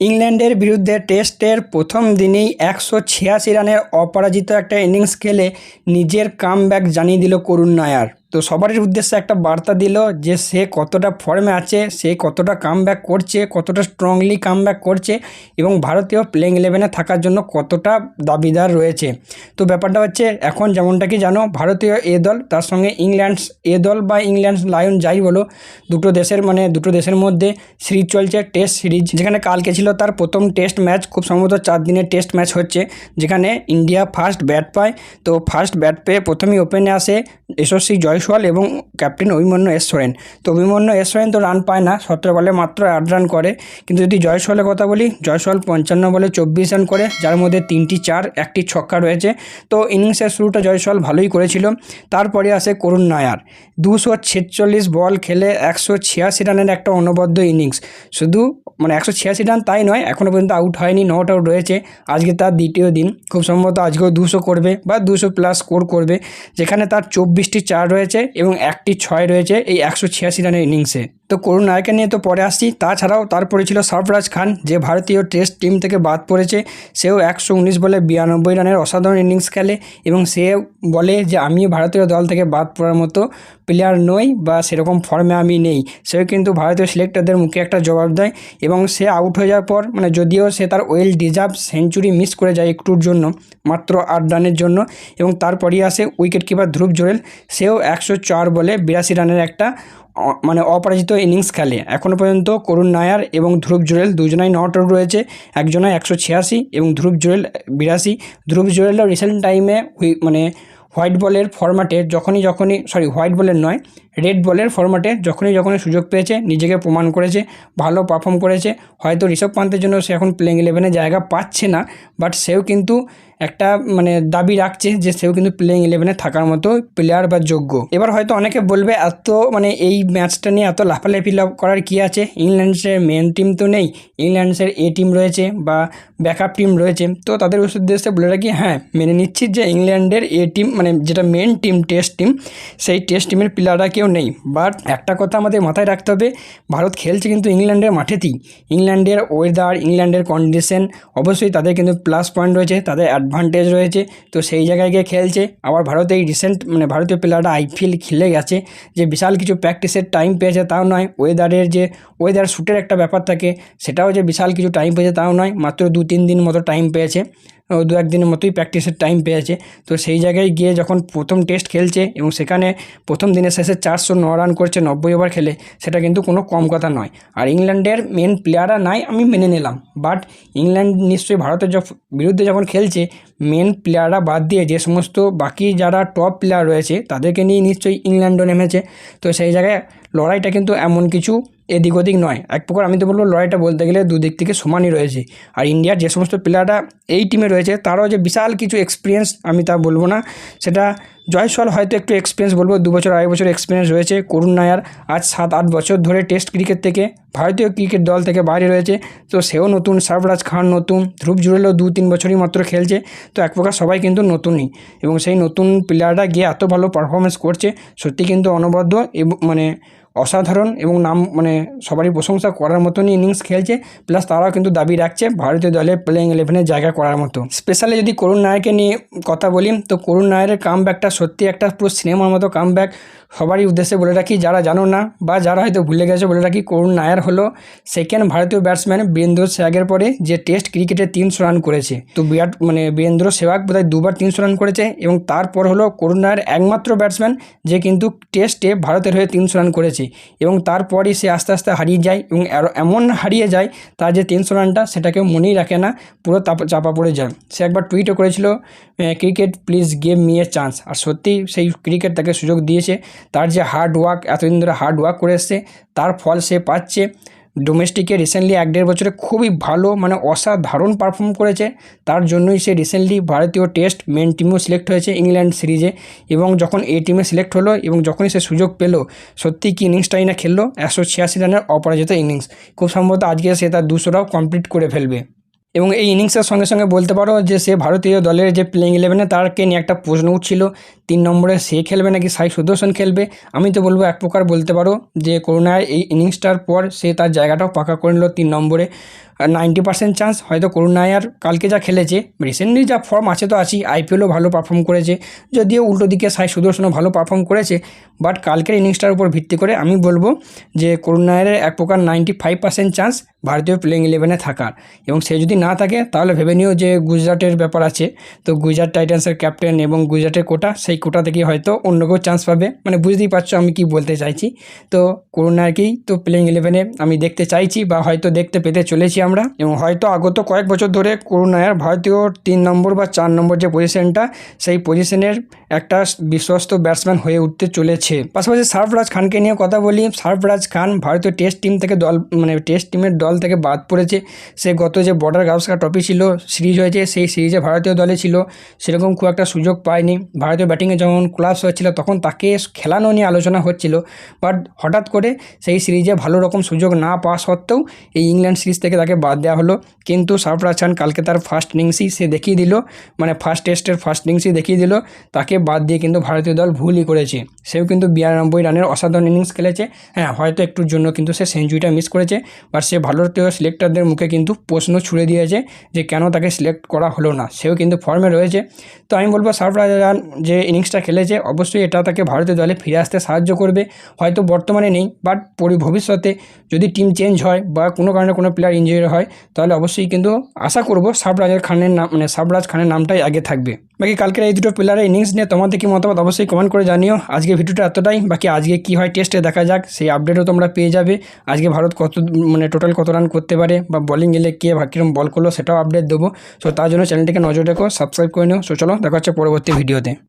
ইংল্যান্ডের বিরুদ্ধে টেস্টের প্রথম দিনেই একশো ছিয়াশি রানের অপরাজিত একটা ইনিংস খেলে নিজের কামব্যাক জানিয়ে দিল করুণ নায়ার। তো সবারই উদ্দেশ্যে একটা বার্তা দিল যে সে কতটা ফর্মে আছে, সে কতটা কামব্যাক করছে, কতটা স্ট্রংলি কামব্যাক করছে এবং ভারতীয় প্লেইং ইলেভেনে থাকার জন্য কতটা দাবিদার রয়েছে। তো ব্যাপারটা হচ্ছে এখন যেমনটা কি জানো, ভারতীয় এ দল, তার সঙ্গে ইংল্যান্ডস এ দল বা ইংল্যান্ড লায়ন যাই বলো, দুটো দেশের মানে দুটো দেশের মধ্যে সিরিজ চলছে টেস্ট সিরিজ যেখানে কালকে ছিল তার প্রথম টেস্ট ম্যাচ খুব সম্ভবত চার দিনের টেস্ট ম্যাচ হচ্ছে, যেখানে ইন্ডিয়া ফার্স্ট ব্যাট পায়। তো ফার্স্ট ব্যাট পেয়ে প্রথমেই ওপেনে আসে যশস্বী জয়সওয়াল এবং ক্যাপ্টেন অভিমন্যু এস সোরেন। তো অভিমন্যু এস সোরেন তো রান পায় না, সতেরো বলে মাত্র আট রান করে। কিন্তু যদি জয়সওয়ালের কথা বলি, জয়সওয়াল পঞ্চান্ন বলে চব্বিশ রান করে, যার মধ্যে তিনটি চার, একটি ছক্কা রয়েছে। তো ইনিংসের শুরুটা জয়সওয়াল ভালোই করেছিল। তারপরে আসে করুণ নায়ার। দুশো ছেচল্লিশ বল খেলে একশো ছিয়াশি রানের একটা অনবদ্য ইনিংস শুধু মানে একশো ছিয়াশি রান তাই নয় এখনও পর্যন্ত আউট হয়নি নট আউট রয়েছে। আজকে তার দ্বিতীয় দিন। খুব সম্ভবত আজকেও দুশো করবে বা দুশো প্লাস স্কোর করবে। যেখানে তার চব্বিশটি চার রয়েছে। এবং একটি ছয় রয়েছে এই একশো ছিয়াশি রানের ইনিংসে তো করুণ নায়কে নিয়ে তো পরে আসছি। তাছাড়াও তারপরে ছিল সরফরাজ খান, যে ভারতীয় টেস্ট টিম থেকে বাদ পড়েছে। সেও একশো উনিশ বলে বিরানব্বই রানের অসাধারণ ইনিংস খেলে এবং সে বলে যে আমি ভারতীয় দল থেকে বাদ পড়ার মতো প্লেয়ার নই বা সেরকম ফর্মে আমি নেই। সেও কিন্তু ভারতীয় সিলেক্টরদের মুখে একটা জবাব দেয় এবং সে আউট হয়ে যাওয়ার পর মানে যদিও সে তার ওয়েল ডিজার্ভ সেঞ্চুরি মিস করে যায় একটুর জন্য, মাত্র আট রানের জন্য, এবং তারপরই আসে উইকেট কিপার ধ্রুব জোরেল। সেও একশো চার বলে বিরাশি রানের একটা মানে অপরাজিত ইনিংস খেলে। এখনও পর্যন্ত করুণ নায়ার এবং ধ্রুব জুরেল দুজনাই নট আউট রয়েছে। একজনায় একশো ছিয়াশি এবং ধ্রুব জুরেল বিরাশি। ধ্রুব জুরেলও রিসেন্ট টাইমে মানে হোয়াইট বলের ফরম্যাটে যখনই যখনই সরি হোয়াইট বলের নয় রেড বলের ফরম্যাটে যখনই যখনই সুযোগ পেয়েছে, নিজেকে প্রমাণ করেছে, ভালো পারফর্ম করেছে। হয়তো ঋষভ পান্তের জন্য সে এখন প্লেইং ইলেভেনে জায়গা পাচ্ছে না বাট সেও কিন্তু একটা মানে দাবি রাখছে যে সেও কিন্তু প্লেইং ইলেভেনে থাকার মতো প্লেয়ার বা যোগ্য। এবার হয়তো অনেকে বলবে, এত মানে এই ম্যাচটা নিয়ে এত লাফালাফি করার কি আছে? ইংল্যান্ডসের মেন টিম তো নেই, ইংল্যান্ডসের এ টিম রয়েছে বা ব্যাকআপ টিম রয়েছে। তো তাদের উদ্দেশ্যে বলে রাখি হ্যাঁ মেনে নিচ্ছি যে ইংল্যান্ডের এ টিম মানে যেটা মেন টিম টেস্ট টিম সেই টেস্ট টিমের প্লেয়াররা কেউ নেই। বাট একটা কথা আমাদের মাথায় রাখতে হবে, ভারত খেলছে কিন্তু ইংল্যান্ডের মাঠেতেই। ইংল্যান্ডের ওয়েদার ইংল্যান্ডের কন্ডিশন অবশ্যই তাদের কিন্তু প্লাস পয়েন্ট রয়েছে, তাদের অ্যাডভান্টেজ রয়েছে। তো সেই জায়গায় গিয়ে খেলছে। আবার ভারতে এই রিসেন্ট মানে ভারতীয় প্লেয়াররা আইপিএল খেলে গেছে। যে বিশাল কিছু প্র্যাকটিসের টাইম পেয়েছে তাও নয়। ওয়েদারের যে ওয়েদার শ্যুটের একটা ব্যাপার থাকে, সেটাও যে বিশাল কিছু টাইম পেয়েছে তাও নয়। মাত্র দু তিন দিন মতো টাইম পেয়েছে। দু একদিনের মতোই প্র্যাকটিসের টাইম পেয়েছে। তো সেই জায়গায় গিয়ে যখন প্রথম টেস্ট খেলছে এবং সেখানে প্রথম দিনের শেষে চারশো ন রান করছে নব্বই ওভার খেলে, সেটা কিন্তু কোনো কম কথা নয়। আর ইংল্যান্ডের মেন প্লেয়াররা নাই, আমি মেনে নিলাম। বাট ইংল্যান্ড নিশ্চয়ই ভারতের বিরুদ্ধে যখন খেলছে মেন প্লেয়াররা বাদ দিয়ে যে সমস্ত বাকি যারা টপ প্লেয়ার রয়েছে, তাদেরকে নিয়ে নিশ্চয়ই ইংল্যান্ডও নেমেছে। তো সেই জায়গায় লড়াইটা কিন্তু এমন কিছু এদিক ওদিক নয়। এক প্রকার আমি তো বলব লড়াইটা বলতে গেলে দুদিক থেকে সমানই রয়েছে। আর ইন্ডিয়ার যে সমস্ত প্লেয়াররা এই টিমে রয়েছে, তারাও যে বিশাল কিছু এক্সপিরিয়েন্স আমি তা বলব না। সেটা জয়সওয়াল হয়তো একটু এক্সপিরিয়েন্স বলব, দু বছর, আড়াই বছর এক্সপিরিয়েন্স রয়েছে। করুণ নায়ার আজ সাত, আট বছর ধরে টেস্ট ক্রিকেট থেকে ভারতীয় ক্রিকেট দল থেকে বাইরে রয়েছে। তো সেও নতুন, সরফরাজ খান নতুন, ধ্রুব জুড়েলও দু, তিন বছরই মাত্র খেলছে। তো এক প্রকার সবাই কিন্তু নতুনই এবং সেই নতুন প্লেয়াররা গিয়ে এত ভালো পারফরমেন্স করছে, সত্যি কিন্তু অনবদ্য এবং মানে অসাধারণ এবং নাম মানে সবারই প্রশংসা করার মতনই ইনিংস খেলছে প্লাস তারাও কিন্তু দাবি রাখছে ভারতীয় দলে প্লেইং ইলেভেনে জায়গা করার মতো। স্পেশালি যদি করুণ নায়কে নিয়ে কথা বলি, তো করুণ নায়ারের কাম ব্যাকটা সত্যি একটা পুরো সিনেমার মতো কাম ব্যাক সবারই উদ্দেশ্যে বলে রাখি, যারা জানো না বা যারা হয়তো ভুলে গেছে, বলে রাখি করুণ নায়ার হলো সেকেন্ড ভারতীয় ব্যাটসম্যান বীরেন্দ্র সেহ্বাগের পরে যে টেস্ট ক্রিকেটে তিনশো রান করেছে। তো বিরাট মানে বীরেন্দ্র সেহ্বাগ বোধহয় দুবার তিনশো রান করেছে এবং তারপর হলো করুণ নায়ার একমাত্র ব্যাটসম্যান যে কিন্তু টেস্টে ভারতের হয়ে তিনশো রান করেছে। এবং তারপরই সে আস্তে আস্তে হারিয়ে যায় এবং এমন হারিয়ে যায়, তার যে তিনশো রানটা সেটাকে মনেই রাখে না, পুরো চাপা পড়ে যায়। সে একবার টুইটও করেছিল cricket please give me a chance আর সত্যি সেই ক্রিকেট তাকে সুযোগ দিয়েছে। তার যে হার্ড ওয়ার্ক এতদিন ধরে হার্ড ওয়ার্ক করে এসছে, তার ফল সে পাচ্ছে। ডোমেস্টিকে রিসেন্টলি এক দেড় বছরে খুবই ভালো মানে অসাধারণ পারফর্ম করেছে। তার জন্যই সে রিসেন্টলি ভারতীয় টেস্ট মেন টিমেও সিলেক্ট হয়েছে ইংল্যান্ড সিরিজে এবং যখন এই টিমে সিলেক্ট হলো এবং যখনই সে সুযোগ পেল, সত্যি কি ইনিংসটাই না খেললো? একশো ছিয়াশি রানের অপরাজিত ইনিংস খুব সম্ভবত আজকে সে তার দুশোটাও কমপ্লিট করে ফেলবে। এবং এই ইনিংসের সঙ্গে সঙ্গে বলতে পারো যে সে ভারতীয় দলের যে প্লেইং ইলেভেনে তারকে নিয়ে একটা প্রশ্ন উঠছিল। তিন নম্বরে সে খেলবে নাকি সাই সুদর্শন খেলবে? আমি তো বলব এক প্রকার বলতে পারো যে করোনার এই ইনিংসটার পর সে তার জায়গাটাও পাকা করে নিল তিন নম্বরে। নাইনটি পার্সেন্ট চান্স, হয়তো করুণ নায়ার কালকে যা খেলেছে রিসেন্টলি যা ফর্ম আছে তো আছি আইপিএলও ভালো পারফর্ম করেছে। যদিও উল্টো দিকে সাই সুদর্শনও ভালো পারফর্ম করেছে বাট কালকের ইনিংসটার উপর ভিত্তি করে আমি বলব যে করুণ নায়ারের এক প্রকার নাইনটি ফাইভ পার্সেন্ট চান্স ভারতীয় প্লেইং ইলেভেনে থাকার। এবং সে যদি না থাকে, তাহলে ভেবে নিও যে গুজরাটের ব্যাপার আছে। তো গুজরাট টাইটান্সের ক্যাপ্টেন এবং গুজরাটের কোটা, সেই কোটা থেকে হয়তো অন্য কেউ চান্স পাবে। মানে বুঝতেই পারছ আমি কি বলতে চাইছি। তো করুণাকেই তো প্লেইং ইলেভেনে আমি দেখতে চাইছি বা হয়তো দেখতে পেতে চলেছি আমরা। এবং হয়তো আগত কয়েক বছর ধরে করুণায়ার ভারতীয় তিন নম্বর বা চার নম্বর যে পজিশনটা সেই পজিশনের একটা বিশ্বস্ত ব্যাটসম্যান হয়ে উঠতে চলেছে। পাশাপাশি সার্ফরাজ খানকে নিয়ে কথা বলি। সার্ফরাজ খান ভারতীয় টেস্ট টিম থেকে দল মানে টেস্ট টিমের দল থেকে বাদ পড়েছে। সে গত যে বর্ডার গাউস্কার ট্রফি ছিল সিরিজ হয়েছে, সেই সিরিজে ভারতীয় দলে ছিল। সেরকম খুব একটা সুযোগ পায়নি। ভারতীয় ব্যাটিংয়ে যখন ক্লাস হচ্ছিল তখন তাকে খেলানো নিয়ে আলোচনা হচ্ছিল। বাট হঠাৎ করে সেই সিরিজে ভালো রকম সুযোগ না পাওয়া সত্ত্বেও এই ইংল্যান্ড সিরিজ থেকে তাকে বাদ দেওয়া হলো। কিন্তু সারফরাজ খান কালকে তার ফার্স্ট ইনিংসই সে দেখিয়ে দিল মানে ফার্স্ট টেস্টের ফার্স্ট ইনিংসই দেখিয়ে দিল। তাকে বাদ দিয়ে কিন্তু ভারতীয় দল ভুলই করেছে। সেও কিন্তু বিরানব্বই রানের অসাধারণ ইনিংস খেলেছে। হ্যাঁ হয়তো একটুর জন্য কিন্তু সে সেঞ্চুরিটা মিস করেছে বাট সে ভারতীয় সিলেক্টরদের মুখে কিন্তু প্রশ্ন ছুড়ে দিয়েছে যে কেন তাকে সিলেক্ট করা হলো না। সেও কিন্তু ফর্মে রয়েছে। তো আমি বলব সারফরাজ খান যে ইনিংসটা খেলেছে, অবশ্যই এটা তাকে ভারতীয় দলে ফিরে আসতে সাহায্য করবে। হয়তো বর্তমানে নেই বাট পরি ভবিষ্যতে যদি টিম চেঞ্জ হয় বা কোনো কারণে কোনো প্লেয়ার ইঞ্জুরি হয়, তাহলে অবশ্যই কিন্তু আশা করব সাবরাজের খানের নাম মানে সাবরাজ খানের নামটাই আগে থাকবে। বাকি কালকের এই দুটো প্লেয়ারের ইনিংস নিয়ে তোমাদের কি মতামত অবশ্যই কমেন্ট করে জানিও। আজকে ভিডিওটা এতটাই, বাকি আজকে কি হয় টেস্টে দেখা যাক, সেই আপডেটও তোমরা পেয়ে যাবে। আজকে ভারত কত মানে টোটাল কত রান করতে পারে বা বলিং এলে কে কীরকম বল করল সেটাও আপডেট দেবো। সো তার জন্য চ্যানেলটিকে নজর রেখো সাবস্ক্রাইব করে নিও। সো চলো, দেখা হচ্ছে পরবর্তী ভিডিওতে